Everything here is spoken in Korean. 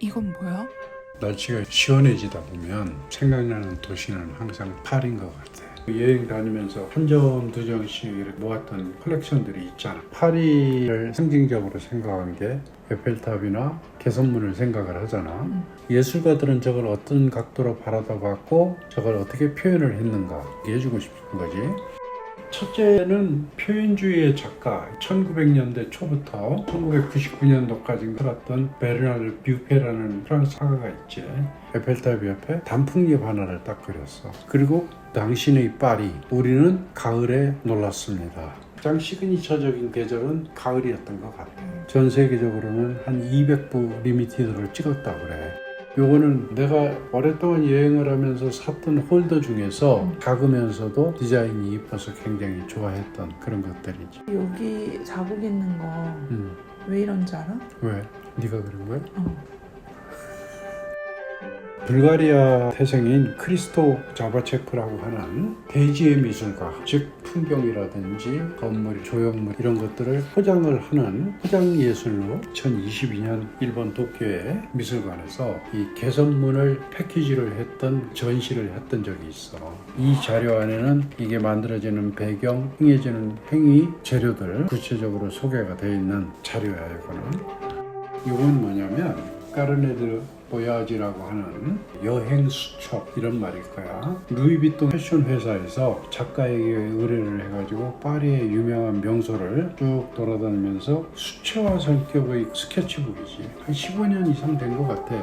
이건 뭐야? 날씨가 시원해지다 보면 생각나는 도시는 항상 파리인 것 같아. 여행 다니면서 한 점, 두 점씩 모았던 컬렉션들이 있잖아. 파리를 상징적으로 생각한 게 에펠탑이나 개선문을 생각을 하잖아. 음. 예술가들은 저걸 어떤 각도로 바라다 봤고 저걸 어떻게 표현을 했는가 얘기해주고 싶은 거지. 첫째는 표현주의의 작가 1900년대 초부터 1999년도까지 살았던 베르나르 뷰페라는 프랑스 화가가 있지. 에펠탑 옆에 단풍잎 하나를 딱 그렸어. 그리고 당신의 파리 우리는 가을에 놀랐습니다. 가장 시그니처적인 계절은 가을이었던 것 같아. 전 세계적으로는 한 200부 리미티드를 찍었다 그래 요거는 내가 오랫동안 여행을 하면서 샀던 홀더 중에서 음. 작으면서도 디자인이 이뻐서 굉장히 좋아했던 그런 것들이지. 여기 자국 있는 거 왜 음, 이런지 알아? 왜? 네가 그런 거야? 어. 불가리아 태생인 크리스토 자바체크라고 하는 대지의 미술가, 즉 풍경이라든지 건물, 조형물 이런 것들을 포장을 하는 포장 예술로 2022년 일본 도쿄의 미술관에서 이 개선문을 패키지를 했던 전시를 했던 적이 있어. 이 자료 안에는 이게 만들어지는 배경, 행해지는 행위, 재료들 구체적으로 소개가 되어 있는 자료야 이거는. 이건 뭐냐면 까르네드 보야지라고 하는 여행 수첩 이런 말일 거야. 루이비통 패션 회사에서 작가에게 의뢰를 해가지고 파리의 유명한 명소를 쭉 돌아다니면서 수채화 성격의 스케치북이지. 한 15년 이상 된 것 같아.